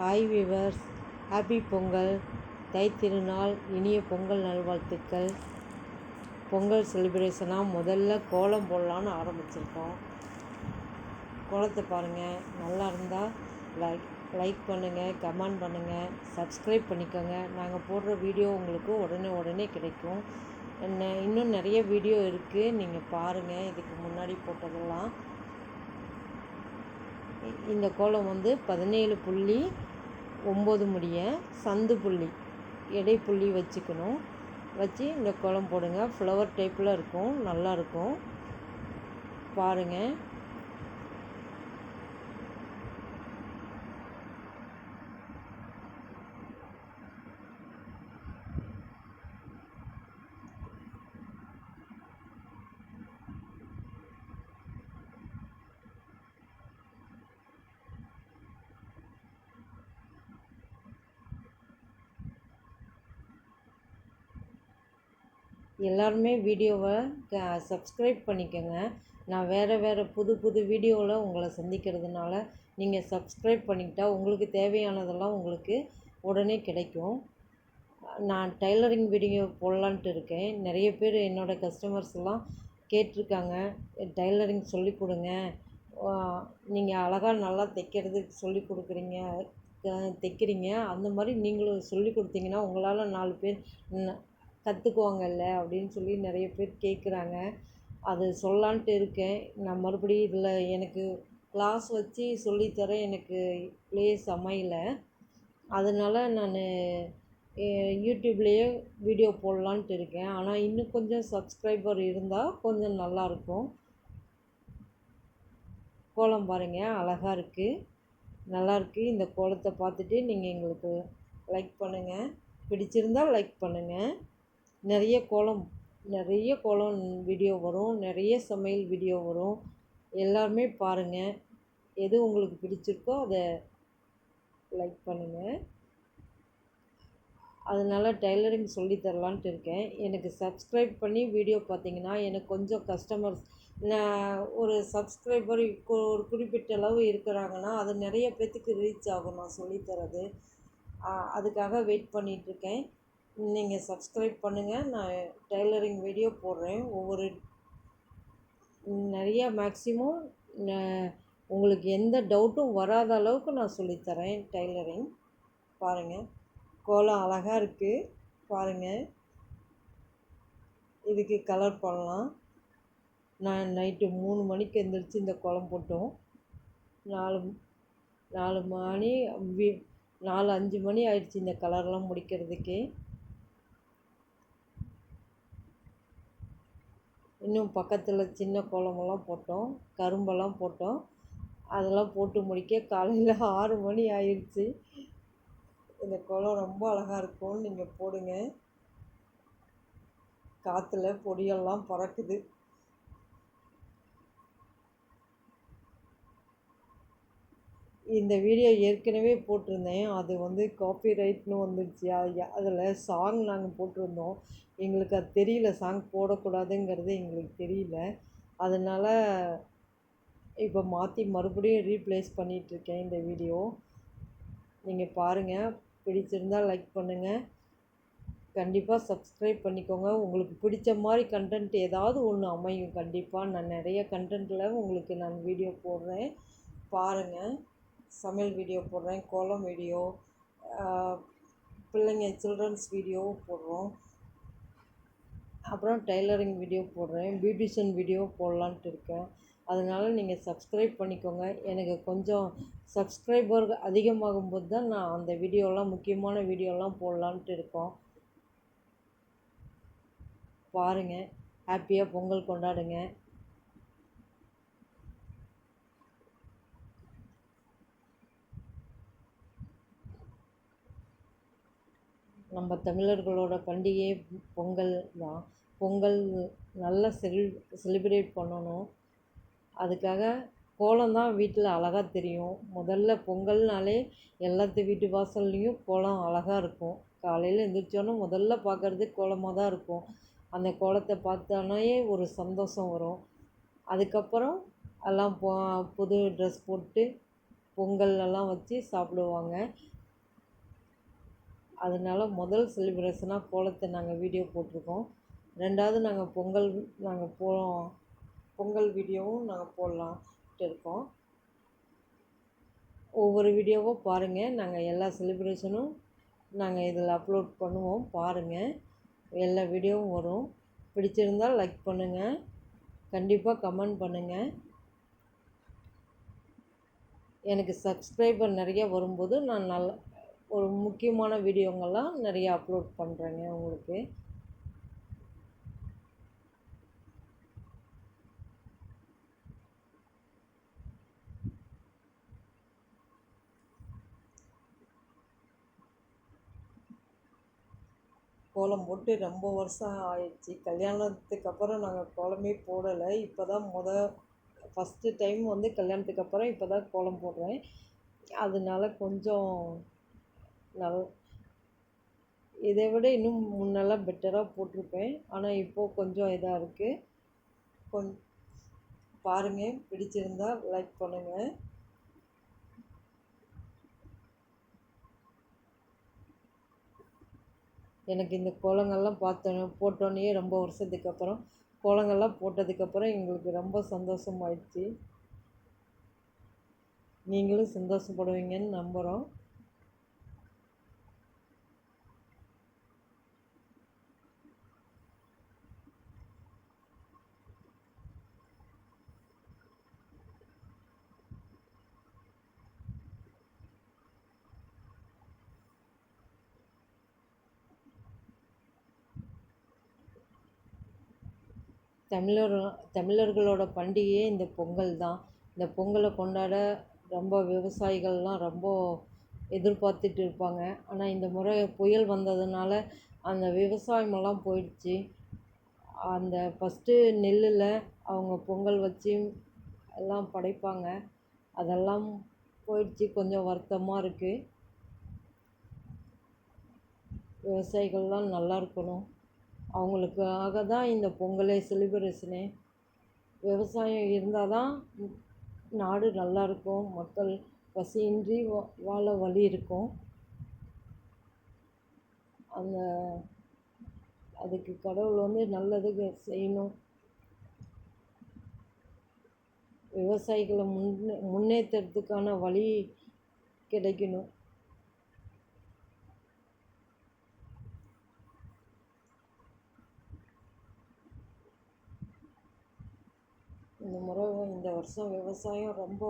Hi viewers happy Pongal. தைத்திருநாள் இனிய பொங்கல் நல்வாழ்த்துக்கள். பொங்கல் செலிப்ரேஷனாக முதல்ல கோலம் போடலான்னு ஆரம்பிச்சிருக்கோம். கோலத்தை பாருங்கள் நல்லா இருந்தால் லைக் லைக் பண்ணுங்கள் கமெண்ட் பண்ணுங்கள் சப்ஸ்கிரைப் பண்ணிக்கோங்க. நாங்கள் போடுற வீடியோ உங்களுக்கு உடனே உடனே கிடைக்கும். என்ன இன்னும் நிறைய வீடியோ இருக்குது நீங்கள் பாருங்கள் இதுக்கு முன்னாடி போட்டதெல்லாம். இந்த கோலம் வந்து பதினேழு புள்ளி ஒம்பது முடிய சந்து புள்ளி எடை புள்ளி வச்சுக்கணும். வச்சு இந்த கோலம் போடுங்க. ஃப்ளவர் டைப்பில் இருக்கும். நல்லாயிருக்கும் பாருங்கள் எல்லாருமே வீடியோவை சப்ஸ்கிரைப் பண்ணிக்கோங்க. நான் வேறு வேறு புது புது வீடியோவில் உங்களை சந்திக்கிறதுனால நீங்கள் சப்ஸ்கிரைப் பண்ணிக்கிட்டா உங்களுக்கு தேவையானதெல்லாம் உங்களுக்கு உடனே கிடைக்கும். நான் டைலரிங் வீடியோ போடலான்ட்டு இருக்கேன். நிறைய பேர் என்னோடய கஸ்டமர்ஸ்லாம் கேட்டிருக்காங்க. டைலரிங் சொல்லி கொடுங்க. நீங்கள் அழகாக நல்லா தைக்கிறதுக்கு சொல்லி கொடுக்குறீங்க தைக்கிறீங்க. அந்த மாதிரி நீங்களும் சொல்லி கொடுத்தீங்கன்னா உங்களால் நாலு பேர் கற்றுக்குவாங்கல்ல அப்படின்னு சொல்லி நிறைய பேர் கேட்குறாங்க அது சொல்லலான்ட்டு இருக்கேன். நான் மறுபடியும் இதில் எனக்கு கிளாஸ் வச்சு சொல்லித்தர எனக்கு பிளேஸ் அமையலை அதனால் நான் யூடியூப்லேயே வீடியோ போடலான்ட்டு இருக்கேன். ஆனால் இன்னும் கொஞ்சம் சப்ஸ்கிரைபர் இருந்தால் கொஞ்சம் நல்லாயிருக்கும் கோலம் பாருங்கள் அழகாக இருக்குது நல்லாயிருக்கு இந்த கோலத்தை பார்த்துட்டு நீங்கள் எங்களுக்கு லைக் பண்ணுங்கள் பிடிச்சிருந்தா லைக் பண்ணுங்கள் நிறைய கோலம் நிறைய கோலம் வீடியோ வரும் நிறைய சமையல் வீடியோ வரும். எல்லாருமே பாருங்கள் எது உங்களுக்கு பிடிச்சிருக்கோ அதை லைக் பண்ணுங்கள் அதனால் டைலரிங் சொல்லித்தரலான்ட்டு இருக்கேன். எனக்கு சப்ஸ்கிரைப் பண்ணி வீடியோ பார்த்தீங்கன்னா எனக்கு கொஞ்சம் கஸ்டமர்ஸ் நான் ஒரு சப்ஸ்கிரைபர் ஒரு குறிப்பிட்ட அளவு இருக்கிறாங்கன்னா அது நிறைய பேர்த்துக்கு ரீச் ஆகும். நான் சொல்லித்தரது அதுக்காக வெயிட் பண்ணிகிட்ருக்கேன் நீங்கள் சப்ஸ்கிரைப் பண்ணுங்கள் நான் டைலரிங் வீடியோ போடுறேன். ஒவ்வொரு நிறைய மேக்ஸிமம் உங்களுக்கு எந்த டவுட்டும் வராத அளவுக்கு நான் சொல்லித்தரேன் டைலரிங் பாருங்கள் கோலம் அழகாக இருக்குது பாருங்கள் இதுக்கு கலர் பண்ணலாம் நான் நைட்டு மூணு மணிக்கு எழுந்திரிச்சு இந்த கோலம் போட்டோம். நாலு நாலு மணி நாலு அஞ்சு மணி ஆயிடுச்சு இந்த கலர்லாம் முடிக்கிறதுக்கே. இன்னும் பக்கத்தில் சின்ன கோலமெல்லாம் போட்டோம். கரும்பெல்லாம் போட்டோம். அதெல்லாம் போட்டு முடிக்க காலையில் ஆறு மணி ஆயிடுச்சு இந்த குளம் ரொம்ப அழகாக இருக்கும் நீங்கள் போடுங்க. காற்றுல பொடியெல்லாம் பறக்குது. இந்த வீடியோ ஏற்கனவே போட்டிருந்தேன். அது வந்து காப்பிரைட்னு வந்துடுச்சு அதில் சாங் நாங்கள் போட்டிருந்தோம். எங்களுக்கு அது தெரியல. சாங் போடக்கூடாதுங்கிறது எங்களுக்கு தெரியல. அதனால் இப்போ மாற்றி மறுபடியும் ரீப்ளேஸ் பண்ணிகிட்ருக்கேன் இந்த வீடியோ நீங்கள் பாருங்கள் பிடிச்சிருந்தா லைக் பண்ணுங்கள் கண்டிப்பாக சப்ஸ்கிரைப் பண்ணிக்கோங்க. உங்களுக்கு பிடிச்ச மாதிரி கண்டென்ட் ஏதாவது ஒன்று அமையும். கண்டிப்பாக நான் நிறைய கண்டென்ட்டில் உங்களுக்கு நான் வீடியோ போடுறேன். பாருங்கள் சமையல் வீடியோ போடுறேன் கோலம் வீடியோ பிள்ளைங்க சில்ட்ரன்ஸ் வீடியோ போடுறோம். அப்புறம் டைலரிங் வீடியோ போடுறேன் பியூட்டிஷியன் வீடியோ போடலான்ட்டு இருக்கேன். அதனால் நீங்கள் சப்ஸ்கிரைப் பண்ணிக்கோங்க. எனக்கு கொஞ்சம் சப்ஸ்கிரைபர் அதிகமாகும் போது தான் நான் அந்த வீடியோலாம் முக்கியமான வீடியோலாம் போடலான்ட்டு இருக்கோம். பாருங்கள் ஹாப்பியாக பொங்கல் கொண்டாடுங்க. நம்ம தமிழர்களோட பண்டிகை பொங்கல் தான் பொங்கல் நல்லா செல் செலிப்ரேட் பண்ணணும். அதுக்காக கோலம் தான் வீட்டில் அழகாக தெரியும். முதல்ல பொங்கல்னாலே எல்லாத்து வீட்டு வாசல்லையும் கோலம் அழகாக இருக்கும். காலையில் எழுந்திரிச்சோன்னே முதல்ல பார்க்குறது கோலமாக தான் இருக்கும். அந்த கோலத்தை பார்த்தோன்னே ஒரு சந்தோஷம் வரும். அதுக்கப்புறம் எல்லாம் புது ட்ரெஸ் போட்டு பொங்கல் எல்லாம் வச்சு சாப்பிடுவாங்க. அதனால் முதல் செலிப்ரேஷனாக கோலத்தை நாங்கள் வீடியோ போட்டிருக்கோம். ரெண்டாவது நாங்கள் பொங்கல் நாங்கள் போ பொங்கல் வீடியோவும் நாங்கள் போடலான்ட்டு இருக்கோம். ஒவ்வொரு வீடியோவும் பாருங்கள் நாங்கள் எல்லா செலிப்ரேஷனும் நாங்கள் இதில் அப்லோட் பண்ணுவோம். பாருங்கள் எல்லா வீடியோவும் வரும். பிடிச்சிருந்தால் லைக் பண்ணுங்கள் கண்டிப்பாக கமெண்ட் பண்ணுங்கள் எனக்கு சப்ஸ்கிரைபர் நிறைய வரும்போது நான் நல்லா ஒரு முக்கியமான வீடியோங்கள்லாம் நிறைய அப்லோட் பண்ணுறேங்க உங்களுக்கு. கோலம் போட்டு ரொம்ப வருஷம் ஆயிடுச்சு. கல்யாணத்துக்கு அப்புறம் நாங்கள் கோலமே போடலை. இப்போ தான் முத ஃபஸ்ட்டு டைம் வந்து கல்யாணத்துக்கு அப்புறம் இப்போ தான் கோலம் போடுறேன். அதனால கொஞ்சம் நல் இதை விட இன்னும் முன்னெல்லாம் பெட்டராக போட்டிருப்பேன். ஆனால் இப்போது கொஞ்சம் இதாக இருக்குது கொஞ் பாருங்கள் பிடிச்சிருந்தா லைக் பண்ணுங்கள் எனக்கு இந்த கோலங்கள்லாம் பார்த்தோன்னே போட்டோன்னே ரொம்ப வருஷத்துக்கு அப்புறம் கோலங்கள்லாம் போட்டதுக்கப்புறம் எங்களுக்கு ரொம்ப சந்தோஷமாயிடுச்சு. நீங்களும் சந்தோஷப்படுவீங்கன்னு நம்புகிறோம் தமிழர் தமிழர்களோட பண்டிகையே இந்த பொங்கல் தான். இந்த பொங்கலை கொண்டாட ரொம்ப விவசாயிகள்லாம் ரொம்ப எதிர்பார்த்துட்டு இருப்பாங்க. ஆனால் இந்த முறை புயல் வந்ததுனால அந்த விவசாயமெல்லாம் போயிடுச்சு. அந்த ஃபஸ்ட்டு நெல்லில் அவங்க பொங்கல் வச்சு எல்லாம் படைப்பாங்க. அதெல்லாம் போயிடுச்சு. கொஞ்சம் வருத்தமாக இருக்குது விவசாயிகள்லாம் நல்லா இருக்கணும். அவங்களுக்காக தான் இந்த பொங்கலே செலிப்ரேஷனே விவசாயம் இருந்தால் தான் நாடு நல்லாயிருக்கும் மக்கள் பசியின்றி வா வாழ வழி இருக்கும். அந்த அதுக்கு கடவுள் வந்து நல்லது செய்யணும். விவசாயிகளை முன்னே முன்னேற்றத்துக்கான வழி கிடைக்கணும் இந்த முறை இந்த வருஷம் விவசாயம் ரொம்ப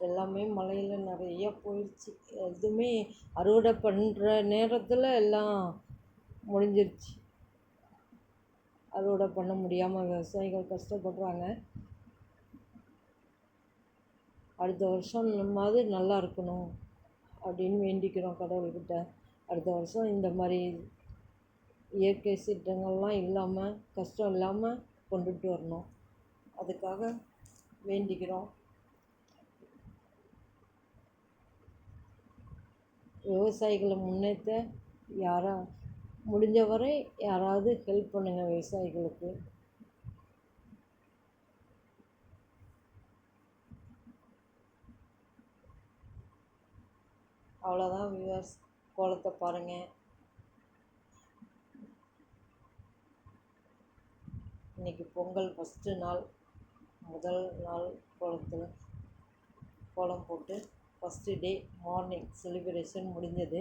எல்லாமே மழையில் நிறைய போயிடுச்சு எதுவுமே அறுவடை பண்ணுற நேரத்தில் எல்லாம் முடிஞ்சிருச்சு. அறுவடை பண்ண முடியாமல் விவசாயிகள் கஷ்டப்படுறாங்க. அடுத்த வருஷம் மாதிரி நல்லா இருக்கணும் அப்படின்னு வேண்டிக்கிறோம் கடவுள்கிட்ட. அடுத்த வருஷம் இந்த மாதிரி இயற்கை சீற்றங்கள்லாம் இல்லாமல் கஷ்டம் இல்லாமல் கொண்டுட்டு வரணும். அதுக்காக வேண்டிக்கிறோம் விவசாயிகளை முன்னேற்ற யாரா முடிஞ்ச வரை யாராவது ஹெல்ப் பண்ணுங்கள் விவசாயிகளுக்கு. அவ்வளோதான் வியூவர்ஸ் கோலத்தை பாருங்கள் இன்றைக்கி பொங்கல் ஃபஸ்ட்டு நாள். முதல் நாள் கோலத்தில் கோலம் போட்டு ஃபஸ்ட்டு டே மார்னிங் செலிப்ரேஷன் முடிஞ்சது.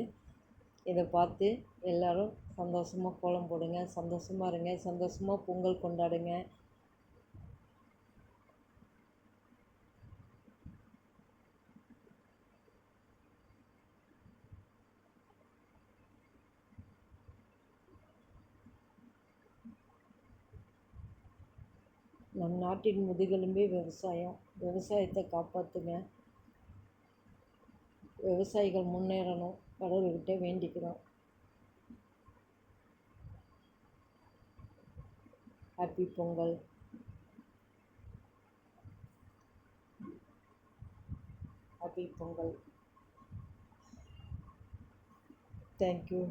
இதை பார்த்து எல்லோரும் சந்தோஷமாக கோலம் போடுங்க சந்தோஷமாக இருங்க சந்தோஷமாக பொங்கல் கொண்டாடுங்க. நம் நாட்டின் முதுகெலும்பே விவசாயம். விவசாயத்தை காப்பாற்றுங்க விவசாயிகள் முன்னேறணும். கடவுள்கிட்ட வேண்டிக்கிறோம். Happy Pongal. Happy Pongal. Thank you